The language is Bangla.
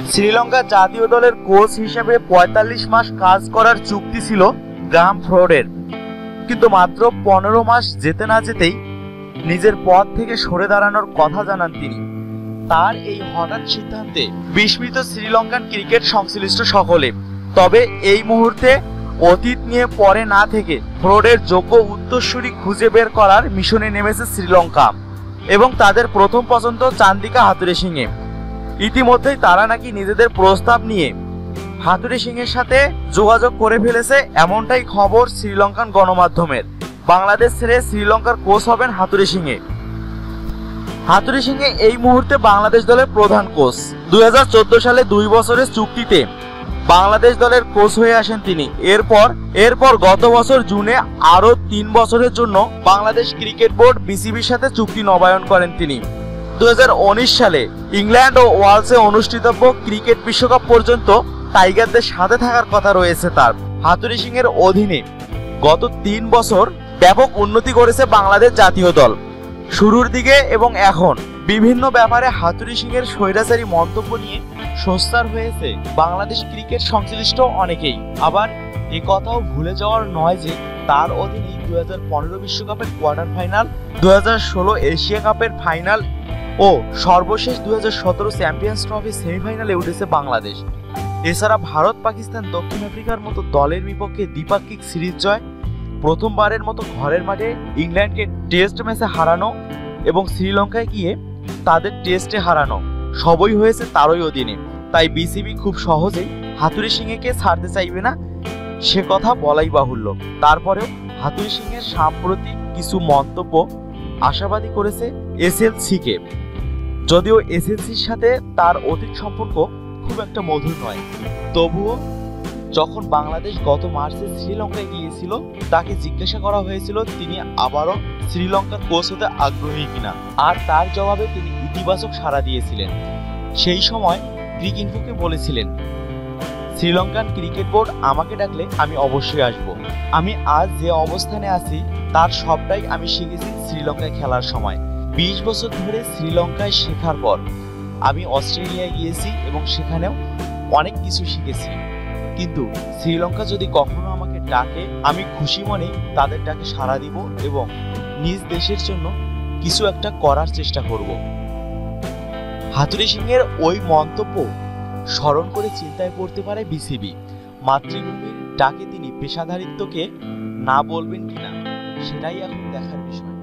শ্রীলঙ্কা জাতীয় দলের কোচ হিসেবে পঁয়তাল্লিশ মাস কাজ করার চুক্তি ছিল গ্রাম ফ্রোডের। কিন্তু মাত্র পনেরো মাস যেতে না যেতেই নিজের পদ থেকে সরে দাঁড়ানোর কথা জানান তিনি। তার এই হঠাৎ সিদ্ধান্তে বিস্মিত শ্রীলঙ্কান ক্রিকেট সংশ্লিষ্ট সকলে। তবে এই মুহূর্তে অতীত নিয়ে পরে না থেকে ফ্রোডের যোগ্য উত্তরসূরি খুঁজে বের করার মিশনে নেমেছে শ্রীলঙ্কা এবং তাদের প্রথম পছন্দ চান্দিকা হাতুরে সিংয়ে ইতিমধ্যেই তারা নাকি নিজেদের প্রস্তাব নিয়ে হাতুরে সিং এর সাথে যোগাযোগ করে ফেলেছে এমনটাই খবর শ্রীলঙ্কান গণমাধ্যমের। বাংলাদেশ ছেড়ে শ্রীলঙ্কার কোচ হবেন হাতুরে সিংয়ে হাতুরে সিংয়ে এই মুহূর্তে বাংলাদেশ দলের প্রধান কোচ। দুই সালে দুই বছরের চুক্তিতে বাংলাদেশ দলের কোচ হয়ে আসেন তিনি। এরপর এরপর গত বছর জুনে আরও তিন বছরের জন্য বাংলাদেশ ক্রিকেট বোর্ড বিসিবির সাথে চুক্তি নবায়ন করেন তিনি। দুই হাজার উনিশ সালে ইংল্যান্ড ও ওয়ালসে অনুষ্ঠিতব্য ক্রিকেট বিশ্বকাপ পর্যন্ত টাইগারদের সাথে থাকার কথা রয়েছে তার। হাতুরি সিং এর অধীনে গত তিন বছর ব্যাপক উন্নতি করেছে বাংলাদেশ জাতীয় দল। শুরুর দিকে এবং এখন বিভিন্ন ব্যাপারে হাতুরি সিং এর স্বৈরাচারী মন্তব্য নিয়ে সোচ্চার হয়েছে বাংলাদেশ ক্রিকেট সংশ্লিষ্ট অনেকেই। আবার এ কথাও ভুলে যাওয়ার নয় যে তার অধীনে দু বিশ্বকাপের কোয়ার্টার ফাইনাল দু হাজার ষোলো এশিয়া কাপের ফাইনাল ও সর্বশেষ দু হাজার সতেরো চ্যাম্পিয়ন্স ট্রফি সেমিফাইনালে উঠেছে বাংলাদেশ। এছাড়া ভারত, পাকিস্তান, দক্ষিণ আফ্রিকার মতো দলের বিপক্ষে দ্বিপাক্ষিক সিরিজ জয়, প্রথমবারের মতো ঘরের মাঠে ইংল্যান্ডকে টেস্ট ম্যাচে হারানো এবং শ্রীলঙ্কায় গিয়ে তাদের টেস্টে হারানো। সবই হয়েছে তারই অধীনে। তাই বিসিবি খুব সহজেই হাতুরি সিংকে ছাড়তে চাইবে না, সে কথা বলাই বাহুল্য। তারপরেও হাতুরি সিংয়ের সাম্প্রতিক কিছু মন্তব্য আশাবাদী করেছে এসএলসিকে। যদিও এসএলসির সাথে তার অতীত সম্পর্ক খুব একটা মধুর নয়। তবুও যখন বাংলাদেশ গত মার্চে শ্রীলঙ্কায় গিয়েছিল, তাকে জিজ্ঞাসা করা হয়েছিল তিনি আবারও শ্রীলঙ্কার কোচ হতে আগ্রহী কিনা। আর তার জবাবে তিনি ইতিবাচক সাড়া দিয়েছিলেন। সেই সময় ক্রিক ইনফোকে বলেছিলেন, শ্রীলঙ্কান ক্রিকেট বোর্ড আমাকে ডাকলে আমি অবশ্যই আসব। আমি আজ যে অবস্থানে আছি, তার সবটাই আমি শিখেছি শ্রীলঙ্কায় খেলার সময়। বিশ বছর ধরে শ্রীলঙ্কায় শেখার পর আমি অস্ট্রেলিয়ায় গিয়েছি এবং সেখানেও অনেক কিছু শিখেছি। কিন্তু শ্রীলঙ্কা যদি কখনো আমাকে ডাকে, আমি খুশি মনে তাদের ডাকে সাড়া দিব এবং নিজ দেশের জন্য কিছু একটা করার চেষ্টা করব। হাতুরি সিং এর ওই মন্তব্য স্মরণ করে চিন্তায় পড়তে পারে বিসিবি। মাতৃভূমির ডাকে তিনি পেশাদারিত্বকে না বলবেন কিনা, সেটাই এখন দেখার বিষয়।